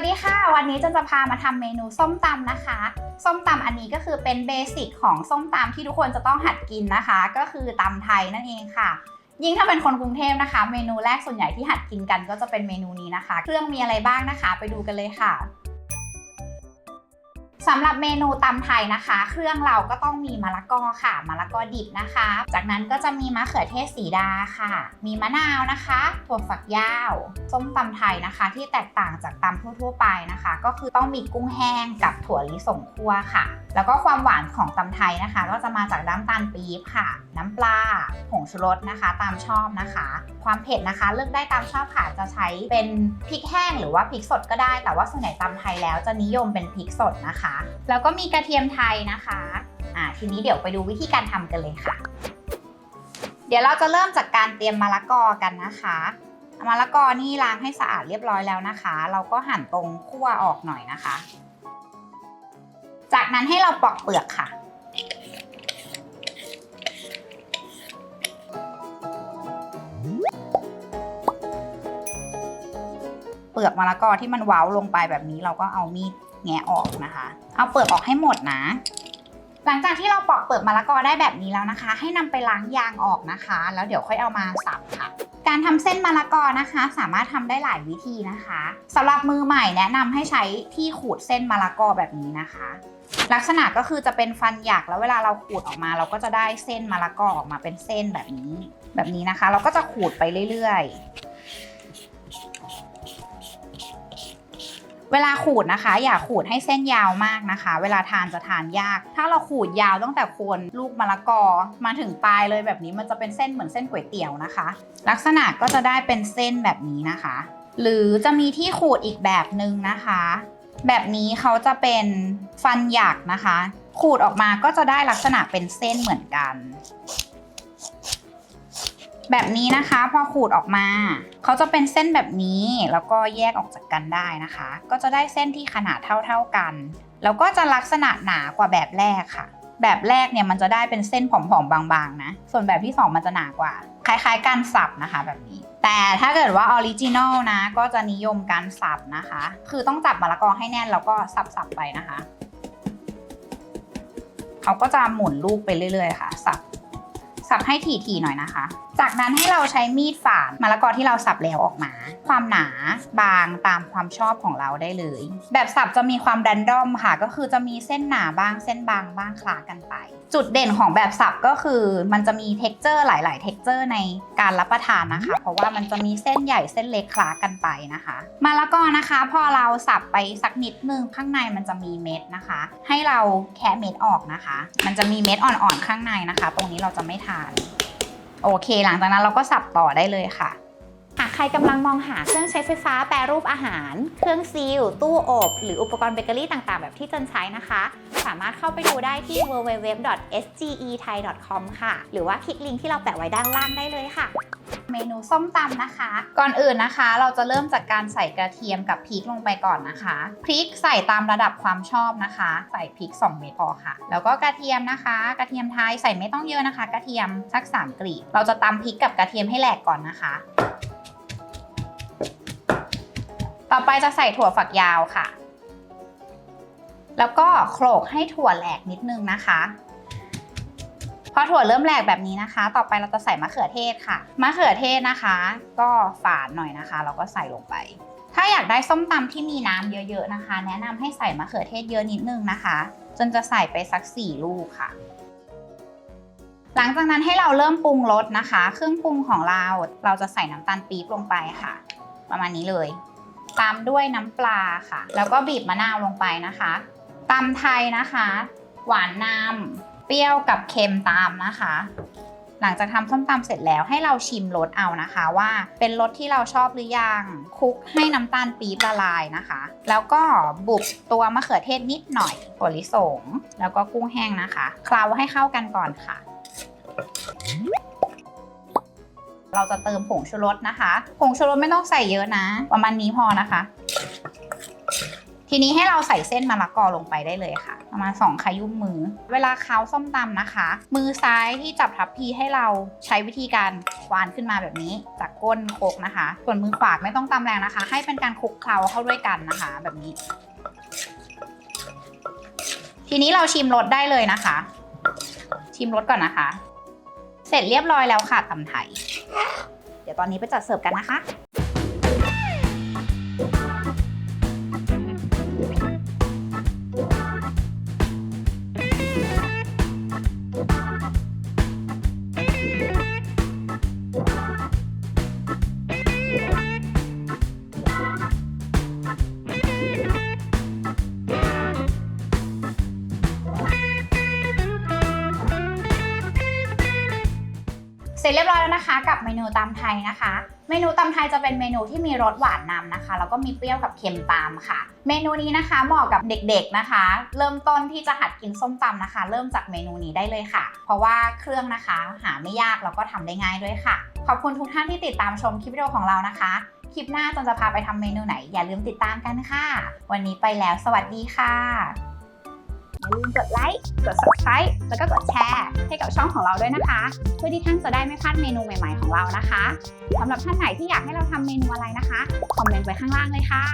วัสดีค่ะ วันนี้จะจะพามาทำเมนูส้มตำนะคะ ส้มตำอันนี้ก็คือเป็นเบสิกของส้มตำที่ทุกคนจะต้องหัดกินนะคะ ก็คือตำไทยนั่นเองค่ะ ยิ่งถ้าเป็นคนกรุงเทพนะคะ เมนูแรกส่วนใหญ่ที่หัดกินกันก็จะเป็นเมนูนี้นะคะ เครื่องมีอะไรบ้างนะคะ ไปดูกันเลยค่ะ สำหรับเมนูตำไทยนะคะ เครื่องเราก็ต้องมีมะละกอค่ะมะละกอดิบนะคะ จากนั้นก็จะมีมะเขือเทศสีดาค่ะ มีมะนาวนะคะถั่วฝักยาวส้มตำไทยนะคะ ที่แตกต่างจากตำทั่วๆไปนะคะ ก็คือต้องมีกุ้งแห้งกับถั่วลิสงคั่วค่ะ แล้วก็ความหวานของตำไทยนะคะ ก็จะมาจากน้ำตาลปี๊บค่ะ น้ำปลาผงชูรสนะคะ ตามชอบนะคะ ความเผ็ดนะคะ เลือกได้ตามชอบค่ะจะใช้เป็นพริกแห้งหรือว่าพริกสดก็ได้ แต่ว่าส่วนใหญ่ตำไทยแล้วจะนิยมเป็นพริกสดนะคะแล้วก็มีกระเทียมไทยนะคะอ่าทีนี้เดี๋ยวไปดูวิธีการทำกันเลยค่ะ เดี๋ยวเราจะเริ่มจากการเตรียมมะละกอกันนะคะมะละกอนี่ล้างให้สะอาดเรียบร้อยแล้วนะคะ เราก็หั่นตรงขั้วออกหน่อยนะคะ จากนั้นให้เราปอกเปลือกค่ะ เปลือกมะละกอที่มันเว้าลงไปแบบนี้เราก็เอามีด แงะออกนะคะ เอาเปลือกออกให้หมดนะ หลังจากที่เราปอกเปลือกมะละกอได้แบบนี้แล้วนะคะ ให้นำไปล้างยางออกนะคะ แล้วเดี๋ยวค่อยเอามาสับค่ะ การทำเส้นมะละกอนะคะ สามารถทำได้หลายวิธีนะคะสำหรับมือใหม่แนะนำให้ใช้ที่ขูดเส้นมะละกอแบบนี้นะคะ ลักษณะก็คือจะเป็นฟันหยักแล้วเวลาเราขูดออกมา เราก็จะได้เส้นมะละกอออกมาเป็นเส้นแบบนี้ แบบนี้นะคะ เราก็จะขูดไปเรื่อยๆ เวลาขูดนะคะ อย่าขูดให้เส้นยาวมากนะคะ เวลาทานจะทานยาก ถ้าเราขูดยาวตั้งแต่โคนลูกมะละกอมาถึงปลายเลยแบบนี้มันจะเป็นเส้นเหมือนเส้นก๋วยเตี๋ยวนะคะ ลักษณะก็จะได้เป็นเส้นแบบนี้นะคะ หรือจะมีที่ขูดอีกแบบหนึ่งนะคะ แบบนี้เขาจะเป็นฟันหยักนะคะ ขูดออกมาก็จะได้ลักษณะเป็นเส้นเหมือนกัน แบบนี้นะคะพอขูดออกมา เขาจะเป็นเส้นแบบนี้แล้วก็แยกออกจากกันได้นะคะ ก็จะได้เส้นที่ขนาดเท่าๆกัน แล้วก็จะลักษณะหนากว่าแบบแรกค่ะ แบบแรกเนี่ยมันจะได้เป็นเส้นผอมๆบางๆ นะ ส่วนแบบที่ 2 มันจะหนากว่า คล้ายๆการสับนะคะแบบนี้ แต่ถ้าเกิดว่าออริจินอลนะ ก็จะนิยมการสับนะคะ คือต้องจับมะละกอให้แน่นแล้วก็สับๆไปนะคะ เขาก็จะหมุนลูกไปเรื่อยๆ ค่ะ สับสับให้ถี่ๆหน่อยนะคะ จากนั้นให้เราใช้มีดฝานมะละกอที่เราสับแล้วออกมา ความหนาบางตามความชอบของเราได้เลย แบบสับจะมีความดันดอมค่ะ ก็คือจะมีเส้นหนาบ้างเส้นบางบ้างคลากันไป จุดเด่นของแบบสับก็คือ มันจะมีเท็กเจอร์หลาย ๆ เท็กเจอร์ในการรับประทานนะคะ เพราะว่ามันจะมีเส้นใหญ่เส้นเล็กคลากันไปนะคะมะละกอนะคะ พอเราสับไปสักนิดนึงข้างในมันจะมีเม็ดนะคะ ให้เราแคะเม็ดออกนะคะ มันจะมีเม็ดอ่อน ๆ ข้างในนะคะ ตรงนี้เราจะไม่ทาน โอเค หลังจากนั้นเราก็สับต่อได้เลยค่ะ หากใครกำลังมองหาเครื่องใช้ไฟฟ้าแปรรูปอาหาร เครื่องซีล ตู้อบ หรืออุปกรณ์เบเกอรี่ต่างๆ แบบที่จนใช้นะคะ สามารถเข้าไปดูได้ที่ www.sgethai.com ค่ะ หรือว่าคลิกลิงก์ที่เราแปะไว้ด้านล่างได้เลยค่ะ เมนูส้มตำนะคะ ก่อนอื่นนะคะ เราจะเริ่มจากการใส่กระเทียมกับพริกลงไปก่อนนะคะพริกใส่ตามระดับความชอบนะคะ ใส่พริก 2 เม็ดพอค่ะ แล้วก็กระเทียมนะคะ กระเทียมไทยใส่ไม่ต้องเยอะนะคะ กระเทียมสัก3กลีบเราจะตำพริกกับกระเทียมให้แหลกก่อนนะคะ ต่อไปจะใส่ถั่วฝักยาวค่ะ แล้วก็โขลกให้ถั่วแหลกนิดนึงนะคะ อถั่วเริ่มแหลกแบบนี้นะคะ ต่อไปเราจะใส่มะเขือเทศค่ะ มะเขือเทศนะคะ ก็ฝานหน่อยนะคะแล้วก็ใส่ลงไป ถ้าอยากได้ส้มตำที่มีน้ำเยอะๆนะคะ แนะนำให้ใส่มะเขือเทศเยอะนิดนึงนะคะ จนจะใส่ไปสัก 4 ลูกค่ะ หลังจากนั้นให้เราเริ่มปรุงรสนะคะ เครื่องปรุงของเราเราจะใส่น้ำตาลปี๊บลงไปค่ะ ประมาณนี้เลย ตามด้วยน้ำปลาค่ะ แล้วก็บีบมะนาวลงไปนะคะตำไทยนะคะ หวานนำ เปรี้ยวกับเค็มตามนะคะ หลังจากทำส้มตำเสร็จแล้วให้เราชิมรสเอานะคะว่าเป็นรสที่เราชอบหรือยังคลุกให้น้ำตาลปี๊บละลายนะคะ แล้วก็บุบตัวมะเขือเทศนิดหน่อยถั่วลิสง แล้วก็กุ้งแห้งนะคะ เคล้าให้เข้ากันก่อนค่ะเราจะเติมผงชูรสนะคะ ผงชูรสไม่ต้องใส่เยอะนะ ประมาณนี้พอนะคะ ทีนี้ให้เราใส่เส้นมะละกอลงไปได้เลยค่ะ ประมาณ2ขยุ่มมือ เวลาเค้าส้มตำนะคะ มือซ้ายที่จับทับพีให้เราใช้วิธีการควานขึ้นมาแบบนี้ จากก้นโคกนะคะ ส่วนมือขวาไม่ต้องตำแรงนะคะ ให้เป็นการคลุกเคล้าเข้าด้วยกันนะคะ แบบนี้ ทีนี้เราชิมรสได้เลยนะคะ ชิมรสก่อนนะคะ เสร็จเรียบร้อยแล้วค่ะตำไทย เดี๋ยวตอนนี้ไปจัดเสิร์ฟกันนะคะ ร็จเรียบร้อยแล้วนะคะ กับเมนูตำไทยนะคะ เมนูตำไทยจะเป็นเมนูที่มีรสหวานนำนะคะ แล้วก็มีเปรี้ยวกับเค็มตามค่ะ เมนูนี้นะคะเหมาะกับเด็กๆนะคะ เริ่มต้นที่จะหัดกินส้มตำนะคะ เริ่มจากเมนูนี้ได้เลยค่ะ เพราะว่าเครื่องนะคะ หาไม่ยากแล้วก็ทำได้ง่ายด้วยค่ะ ขอบคุณทุกท่านที่ติดตามชมคลิปวิดีโอของเรานะคะ คลิปหน้าจนจะพาไปทำเมนูไหน อย่าลืมติดตามกันค่ะ วันนี้ไปแล้ว สวัสดีค่ะ อย่าลืมกดไลค์ กด subscribe แล้วก็กดแชร์ ให้กับช่องของเราด้วยนะคะ เพื่อที่ท่านจะได้ไม่พลาดเมนูใหม่ๆของเรานะคะสำหรับท่านไหนที่อยากให้เราทำเมนูอะไรนะคะ คอมเมนต์ไว้ข้างล่างเลยค่ะ